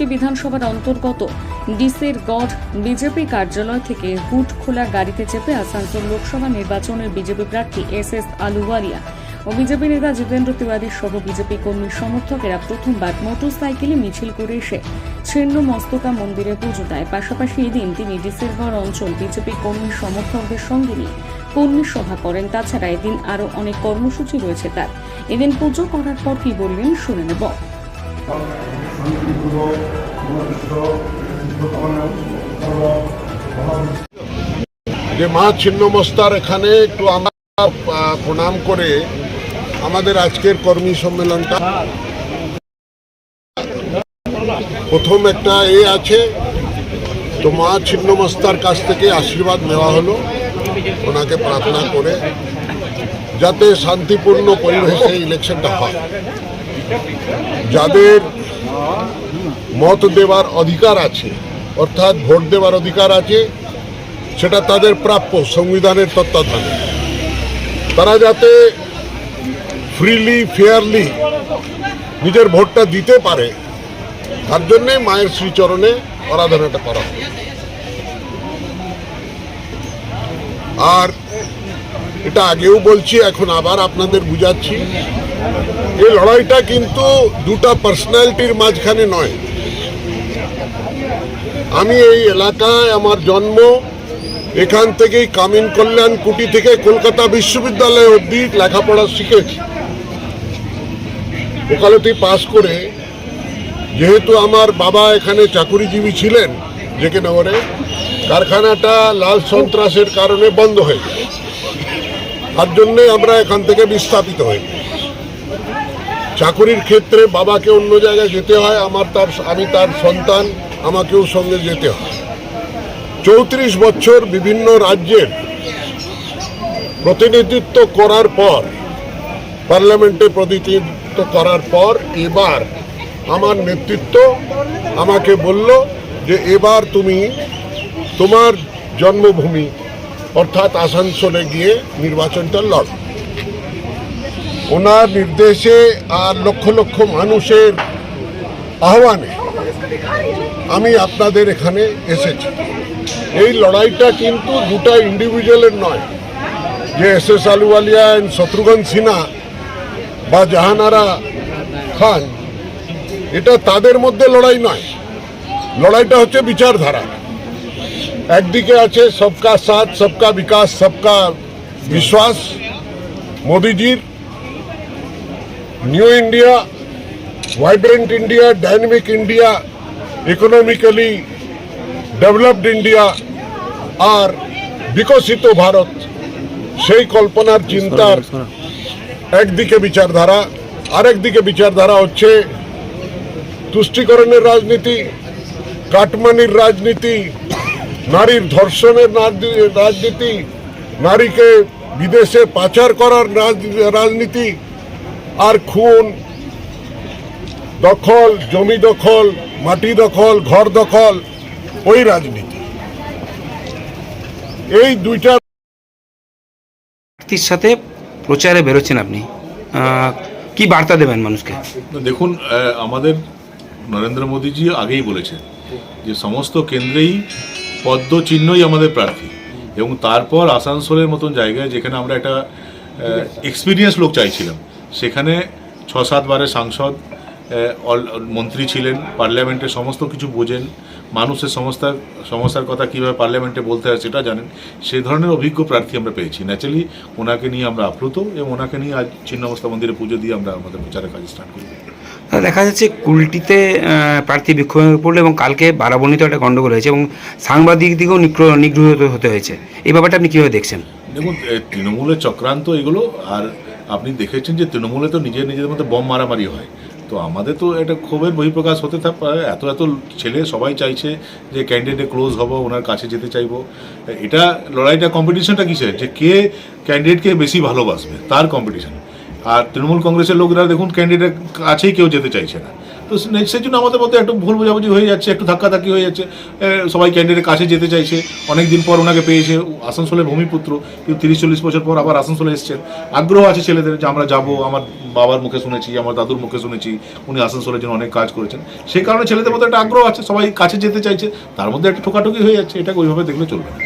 কুলটি বিধানসভার অন্তর্গত। ডিসের গড় বিজেপি কার্যালয় থেকে হুট খোলা গাড়িতে চেপে আসানসোল লোকসভা নির্বাচনের বিজেপি প্রার্থী এস এস আলুওয়ালিয়া ও বিজেপি নেতা জিতেন্দ্র তিওয়ারি সহ বিজেপি কর্মী সমর্থকেরা প্রথমবার মোটর সাইকেলে মিছিল করে এসে ছিন্ন মস্তকা মন্দিরে পুজো দেয়। পাশাপাশি এদিন তিনি ডিসেরগড় অঞ্চল বিজেপি কর্মী সমর্থকদের সঙ্গে নিয়ে কর্মী সভা করেন। তাছাড়া এদিন আরও অনেক কর্মসূচি রয়েছে তার। এদিন পুজো করার পর কি বললেন শুনে নেব। যে মা ছিন্নমস্তার এখানে একটু আমরা প্রণাম করে আমাদের আজকের কর্মী সম্মেলনটা প্রথম একটা এ আছে। তো মা ছিন্নমস্তার কাছ থেকে আশীর্বাদ নেওয়া হলো, ওনাকে প্রার্থনা করে যাতে শান্তিপূর্ণ পরিবেশে ইলেকশনটা হয়। যাদের মত দেওয়ার অধিকার আছে, অর্থাৎ ভোট দেওয়ার অধিকার আছে, সেটা তাদের প্রাপ্য সংবিধানের তত্ত্বাবধানে। তারা যাতে ফ্রিলি ফেয়ারলি নিজের ভোটটা দিতে পারে, তার জন্যে মায়ের শ্রীচরণে আরাধনাটা করা হয়। আর এটা আগেও বলছি, এখন আবার আপনাদের বুঝাচ্ছি। এই লড়াইটা কিন্তু দুটা পার্সোনালিটির মাঝখানে নয়। আমি এই এলাকায় আমার জন্ম, এখান থেকেই কামিন কল্যাণ কুটি থেকে কলকাতা বিশ্ববিদ্যালয় অবধি লেখাপড়া শিখেছি। ওকালতি পাশ করে যেহেতু আমার বাবা এখানে চাকুরিজীবী ছিলেন জেকে নগরে কারখানাটা লাল সন্ত্রাসের কারণে বন্ধ হয়ে যায় তার জন্যে আমরা এখান থেকে বিস্থাপিত হই চাকুরির ক্ষেত্রে বাবাকে অন্য জায়গায় যেতে হয়, আমার তার, আমি তার সন্তান, আমাকেও সঙ্গে যেতে হয়। চৌত্রিশ বছর বিভিন্ন রাজ্যের প্রতিনিধিত্ব করার পর, পার্লামেন্টে প্রতিনিধিত্ব করার পর এবার আমার নেতৃত্ব আমাকে বলল যে এবার তুমি তোমার জন্মভূমি অর্থাৎ আসানসোলে গিয়ে নির্বাচনটা লড়। ওনার নির্দেশে আর লক্ষ লক্ষ মানুষের আহ্বানে আমি আপনাদের এখানে এসেছি। এই লড়াইটা কিন্তু দুটা ইন্ডিভিজুয়ালের নয়। যে S S Ahluwalia and Shatrughan Sinha বা জাহানারা খান, এটা তাদের মধ্যে লড়াই নয়। লড়াইটা হচ্ছে বিচারধারা। একদিকে আছে সবকা সাথ, সবকা বিকাশ, সবকা বিশ্বাস, মোদিজির new India vibrant India dynamic India economically developed India আর বিকশিত ভারত সেই কল্পনার চিন্তার একদিকে বিচারধারা আরেকদিকে বিচারধারা হচ্ছে তুষ্টিকরণের রাজনীতি কাটমানির রাজনীতি নারীর ধর্ষণের রাজনীতি নারীকে বিদেশে পাচার করার রাজনীতি আর খুন দখল জমি দখল মাটি দখল ঘর দখল ওই রাজনীতি। এই দুইটা প্রার্থীর সাথে প্রচারে বেরোচ্ছেন আপনি। আহ, কি বার্তা দেবেন মানুষকে? দেখুন আহ, আমাদের নরেন্দ্র মোদীজি আগেই বলেছেন যে সমস্ত কেন্দ্রেই পদ্ম চিহ্নই আমাদের প্রার্থী। এবং তারপর আসানসোলের মতন জায়গায় যেখানে আমরা একটা এক্সপিরিয়েন্স লোক চাইছিলাম। সেখানে ছ সাতবারের সাংসদ মন্ত্রী ছিলেন পার্লামেন্টে সমস্ত কিছু বোঝেন মানুষের সমস্যার সমস্যার কথা কীভাবে পার্লামেন্টে বলতে হয় সেটা জানেন। সেই ধরনের অভিজ্ঞ প্রার্থী আমরা পেয়েছি। ন্যাচারালি ওনাকে নিয়ে আমরা আপ্লুত এবং ওনাকে নিয়ে আজ ছিন্নমস্তা মন্দিরে পুজো দিয়ে আমরা আমাদের প্রচারের কাজ স্টার্ট করি। দেখা যাচ্ছে কুলটিতে প্রার্থী বিক্ষোভে পড়ল এবং কালকে বারাবণীতে একটা গণ্ডগোল হয়েছে এবং সাংবাদিক দিকেও নিগ্রহ নিগৃহীত হতে হয়েছে। এই ব্যাপারটা আপনি কীভাবে দেখছেন? দেখুন তৃণমূলের চক্রান্ত এগুলো আর আপনি দেখেছেন যে তৃণমূলে তো নিজের নিজের মধ্যে বম মারামারি হয়। তো আমাদের তো এটা ক্ষোভের বহিঃপ্রকাশ হতে থাক এত এত ছেলে সবাই চাইছে যে ক্যান্ডিডেটে ক্লোজ হব, ওনার কাছে যেতে চাইব। এটা লড়াইটা কম্পিটিশনটা কিসের? যে কে ক্যান্ডিডেটকে বেশি ভালোবাসবে, তার কম্পিটিশন আর তৃণমূল কংগ্রেসের লোকরা দেখুন ক্যান্ডিডেট কাছেই কেউ যেতে চাইছে না। তো সেই জন্য আমাদের মধ্যে একটু ভুল বোঝাবুঝি হয়ে যাচ্ছে, একটু ধাক্কাধাক্কি হয়ে যাচ্ছে। সবাই ক্যান্ডিডেটের কাছে যেতে চাইছে। অনেক দিন পর ওনাকে পেয়েছে আসানসোলের ভূমিপুত্র। কিন্তু তিরিশ, চল্লিশ বছর পর আবার আসানসোলে এসছেন। আগ্রহ আছে ছেলেদের যে আমরা যাব, আমার বাবার মুখে শুনেছি, আমার দাদুর মুখে শুনেছি, উনি আসানসোলের জন্য অনেক কাজ করেছেন। সেই কারণে ছেলেদের মধ্যে একটা আগ্রহ আছে, সবাই কাছে যেতে চাইছে, তার মধ্যে একটা ঠোকাঠুকি হয়ে যাচ্ছে এটাকে ওইভাবে দেখলে চলবে না।